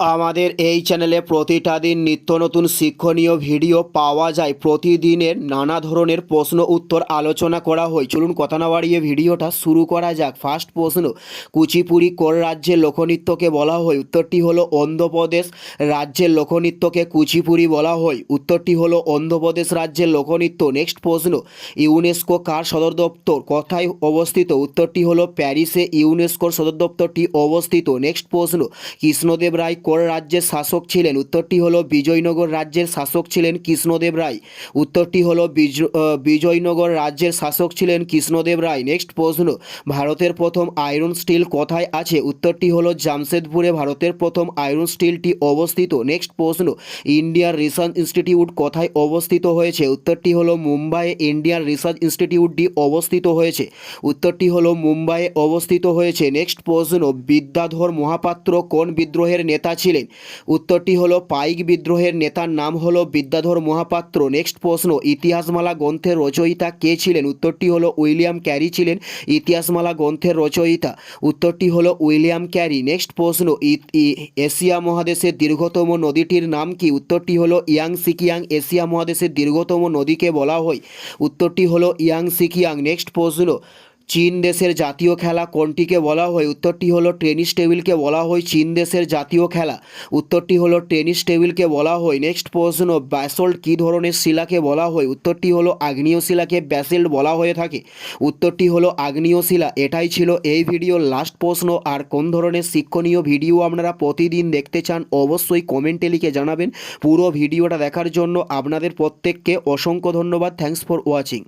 আমাদের এই চ্যানেলে প্রতিটা দিন নিত্য নতুন শিক্ষণীয় ভিডিও পাওয়া যায়। প্রতিদিনের নানা ধরনের প্রশ্ন উত্তর আলোচনা করা হয়। চলুন কথা না বাড়িয়ে ভিডিওটা শুরু করা যাক। ফার্স্ট প্রশ্ন কুচিপুরি কোন রাজ্যের লোকনৃত্যকে বলা হয়? উত্তরটি হলো অন্ধ্রপ্রদেশ রাজ্যের লোকনৃত্যকে কুচিপুরি বলা হয়। উত্তরটি হলো অন্ধ্রপ্রদেশ রাজ্যের লোকনৃত্য। নেক্সট প্রশ্ন, ইউনেস্কো কার সদর দপ্তর কোথায় অবস্থিত? উত্তরটি হলো প্যারিসে ইউনেস্কোর সদর দপ্তরটি অবস্থিত। নেক্সট প্রশ্ন, কৃষ্ণদেব রায় কোন রাজ্যের শাসক ছিলেন। উত্তরটি হলো বিজয়নগর রাজ্যের শাসক ছিলেন কৃষ্ণদেব রায়। উত্তরটি হলো বিজ- বিজয়নগর রাজ্যের শাসক ছিলেন কৃষ্ণদেব রায়। নেক্সট প্রশ্ন, ভারতের প্রথম আয়রন স্টিল কোথায় আছে? উত্তরটি হলো জামশেদপুরে, ভারতের প্রথম আয়রন স্টিলটি অবস্থিত। নেক্সট প্রশ্ন, ইন্ডিয়ান রিসার্চ ইনস্টিটিউট কোথায় অবস্থিত হয়েছে? উত্তরটি হলো মুম্বাইয়ে ইন্ডিয়ান রিসার্চ ইনস্টিটিউটটি অবস্থিত হয়েছে। উত্তরটি হলো মুম্বাইয়ে অবস্থিত হয়েছে। নেক্সট প্রশ্ন, বিদ্যাধর মহাপাত্র কোন বিদ্রোহের নেতা ছিলেন। উত্তরটি হলো পাইক বিদ্রোহের নেতার নাম হলো বিদ্যাধর মহাপাত্র। নেক্সট প্রশ্ন, ইতিহাসমালা গ্রন্থের রচয়িতা কে ছিলেন? উত্তরটি হলো উইলিয়াম ক্যারি ছিলেন, ইতিহাসমালা গ্রন্থের রচয়িতা। উত্তরটি হলো উইলিয়াম ক্যারি। নেক্সট প্রশ্ন এশিয়া মহাদেশের দীর্ঘতম নদীটির নাম কি? উত্তরটি হলো ইয়াং সিকিয়াং, এশিয়া মহাদেশের দীর্ঘতম নদীকে বলা হয়। উত্তরটি হলো ইয়াং সিকিয়াং। নেক্সট প্রশ্ন চীন দেশের জাতীয় খেলা কোনটিকে বলা হয়? উত্তরটি হলো টেনিস টেবিলকে বলা হয় চীন দেশের জাতীয় খেলা। উত্তরটি হলো টেনিস টেবিলকে বলা হয়। নেক্সট প্রশ্ন, ব্যাসল্ট কী ধরনের শিলাকে বলা হয়? উত্তরটি হলো আগ্নেয় শিলাকে ব্যাসেল্ট বলা হয়ে থাকে। উত্তরটি হলো আগ্নেয় শিলা। এটাই ছিল এই ভিডিওর লাস্ট প্রশ্ন। আর কোন ধরনের শিক্ষণীয় ভিডিও আপনারা প্রতিদিন দেখতে চান, অবশ্যই কমেন্টে লিখে জানাবেন। পুরো ভিডিওটা দেখার জন্য আপনাদের প্রত্যেককে অসংখ্য ধন্যবাদ। Thanks for watching